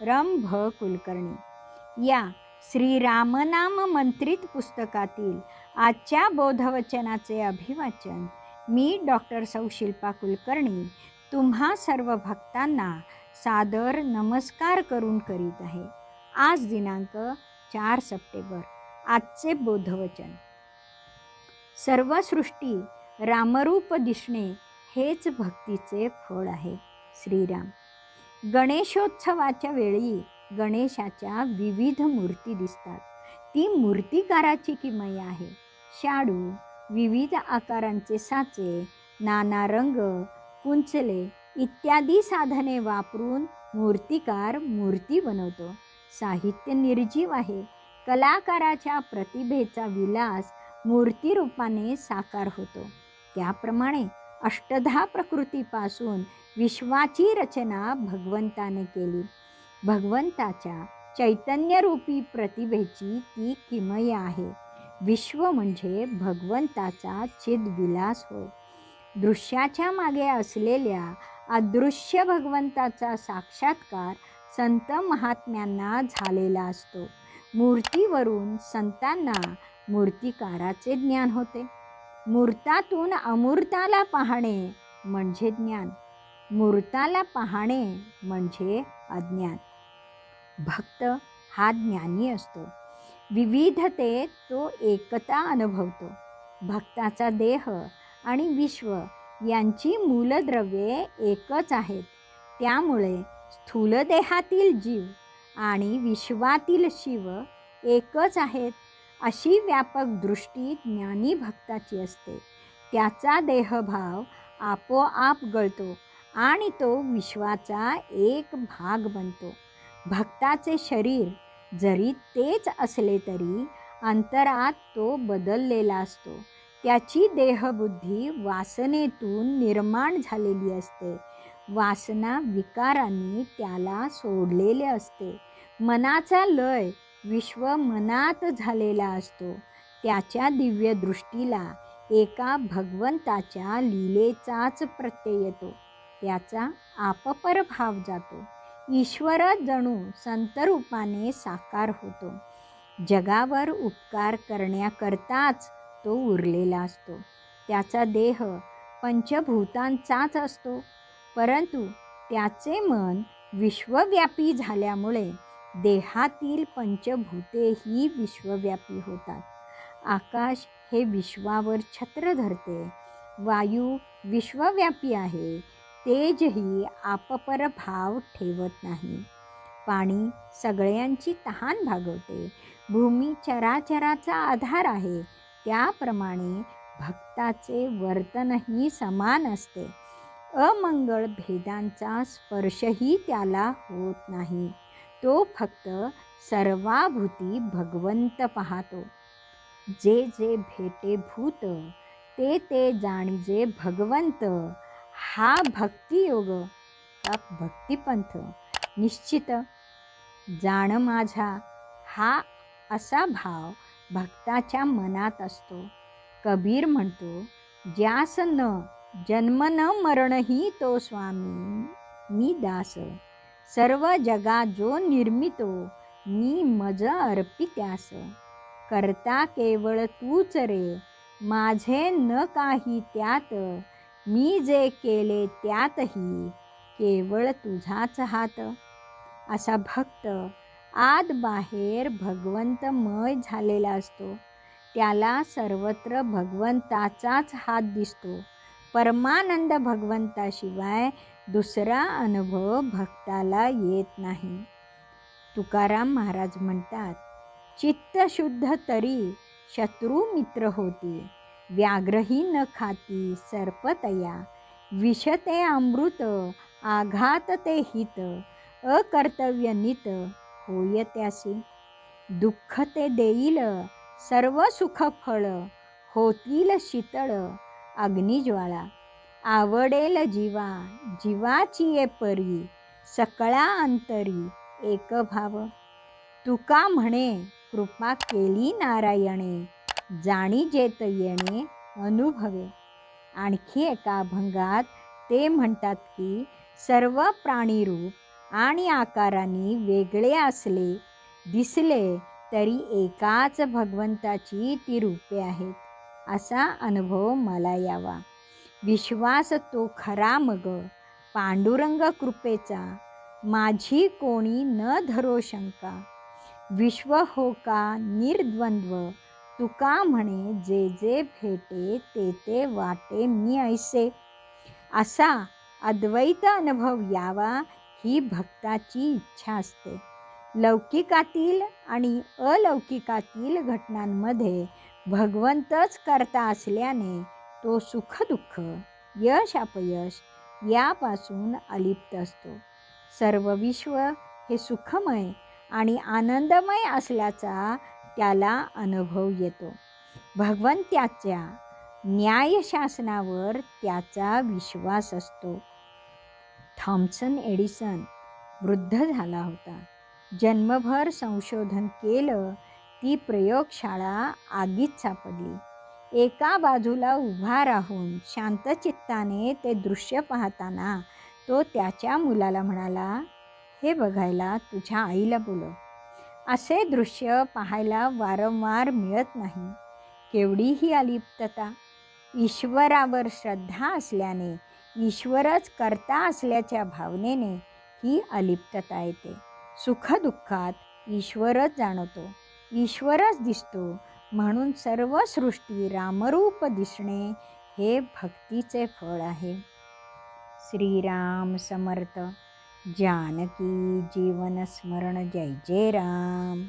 रम भ कुलकर्णी. या श्रीरामनाम मंत्रित पुस्तकातील आजच्या बोधवचनाचे अभिवाचन मी डॉक्टर सौ शिल्पा कुलकर्णी तुम्हा सर्व भक्तांना सादर नमस्कार करून करीत आहे. आज दिनांक चार सप्टेंबर आजचे बोधवचन. सर्व सृष्टी रामरूप दिसणे हेच भक्तीचे फळ आहे. श्रीराम. गणेशोत्सवाच्या वेळी गणेशाच्या विविध मूर्ती दिसतात. ती मूर्तिकाराची किमया आहे. शाडू विविध आकारांचे साचे नाना रंग कुंचले इत्यादी साधने वापरून मूर्तिकार मूर्ती बनवतो. साहित्य निर्जीव आहे. कलाकाराच्या प्रतिभेचा विलास मूर्तिरूपाने साकार होतो. त्याप्रमाणे अष्टधा प्रकृतीपासून विश्वाची रचना भगवंताने केली. भगवंताच्या चैतन्यरूपी प्रतिभेची ती किमय आहे. विश्व म्हणजे भगवंताचा चिदविलास होय. दृश्याच्या मागे असलेल्या अदृश्य भगवंताचा साक्षात्कार संत महात्म्यांना झालेला असतो. मूर्तीवरून संतांना मूर्तिकाराचे ज्ञान होते. मूर्तातून अमूर्ताला पाहणे म्हणजे ज्ञान. मूर्ताला पाहणे म्हणजे अज्ञान. भक्त हा ज्ञानी असतो. विविधतेत तो एकता अनुभवतो. भक्ताचा देह आणि विश्व यांची मूलद्रव्ये एकच आहेत. त्यामुळे स्थूल देहातील जीव आणि विश्वातील शिव एकच आहेत. अशी व्यापक दृष्टी ज्ञानी भक्ताची असते. त्याचा देहभाव आपोआप गळतो आणि तो विश्वाचा एक भाग बनतो. भक्ताचे शरीर जरी तेच असले तरी अंतरात तो बदललेला असतो. त्याची देहबुद्धी वासनेतून निर्माण झालेली असते. वासना विकारांनी त्याला सोडलेले असते. मनाचा लय विश्व मनात झालेला असतो. त्याच्या दिव्य दृष्टीला एका भगवंताच्या लीलेचाच प्रत्यय येतो. त्याचा आपपर भाव जातो. ईश्वर जणू संतरूपाने साकार होतो. जगावर उपकार करण्याकरताच तो उरलेला असतो. त्याचा देह पंचभूतांचाच असतो. परंतु त्याचे मन विश्वव्यापी झाल्यामुळे देहातील पंचभूतेही विश्वव्यापी होतात. आकाश हे विश्वावर छत्र धरते. वायू विश्वव्यापी आहे. तेजही आपपर भाव ठेवत नाही. पाणी सगळ्यांची तहान भागवते. भूमी चराचराचा आधार आहे. त्याप्रमाणे भक्ताचे वर्तनही समान असते. अमंगळ भेदांचा स्पर्शही त्याला होत नाही. तो फक्त सर्वाभूती भगवंत पाहतो. जे जे भेटे भूत ते ते जाणीजे भगवंत. हा भक्तियोग हा भक्तिपंथ. निश्चित जाण माझा हा असा भाव भक्ताच्या मनात असतो. कबीर म्हणतो ज्यास न जन्म न मरणही तो स्वामी मी दास. सर्व जगा जो निर्मितो मी मज अर्पित्यास करता केवळ तूच रे माझे न काही त्यात मी जे केले त्यातही केवळ तुझाच हात. असा भक्त आत बाहेर भगवंतमय झालेला असतो. त्याला सर्वत्र भगवंताचाच हात दिसतो. परमानंद भगवंताशिवाय दुसरा अनुभव भक्ताला येत नाही. तुकाराम महाराज म्हणतात चित्त शुद्ध तरी शत्रू मित्र होती. व्याघ्रही न खाती सर्पतया. विषते अमृत आघात ते हित. अकर्तव्य नित होय त्यासी. दुःख ते देईल सर्व सुख फळ होतील शीतळ अग्निज्वाळा. आवडेल जीवा जीवाची ये परी सकळा अंतरी एक भाव. तुका म्हणे कृपा केली नारायणे जाणी जेत येणे अनुभवे. आणखी एका अभंगात ते म्हणतात की सर्व प्राणीरूप आणि आकाराने वेगळे असले दिसले तरी एकाच भगवंताची ती रूपे आहेत असा अनुभव मला यावा. विश्वास तो खरा मग. पांडुरंग कृपेचा माझी कोणी न धरो शंका. विश्व हो का निर्द्वंद्व तुका म्हणे जे जे भेटे ते ते वाटे मी ऐसे. असा अद्वैत अनुभव यावा ही भक्ताची इच्छा असते. लौकिकातील आणि अलौकिकातील घटनांमध्ये भगवंतच करता असल्याने तो सुखदुःख यश अपयश यापासून अलिप्त असतो. सर्व विश्व हे सुखमय आणि आनंदमय असल्याचा त्याला अनुभव येतो. भगवंत्याच्या न्यायशासनावर त्याचा विश्वास असतो. थॉम्सन एडिसन वृद्ध झाला होता. जन्मभर संशोधन केलं ती प्रयोगशाळा आगीत सापडली. एका बाजूला उभा राहून शांतचित्ताने ते दृश्य पाहताना तो त्याच्या मुलाला म्हणाला हे बघायला तुझ्या आईला बोलव. असे दृश्य पाहायला वारंवार मिळत नाही. केवढीही अलिप्तता. ईश्वरावर श्रद्धा असल्याने ईश्वरच करता असल्याच्या भावनेने ही अलिप्तता येते. सुखदुःखात ईश्वरच जाणवतो. ईश्वरच दिसतो म्हणून सर्व सृष्टी रामरूप दिसणे हे भक्तीचे फळ आहे. श्रीराम समर्थ जानकी जीवन स्मरण जय जय राम.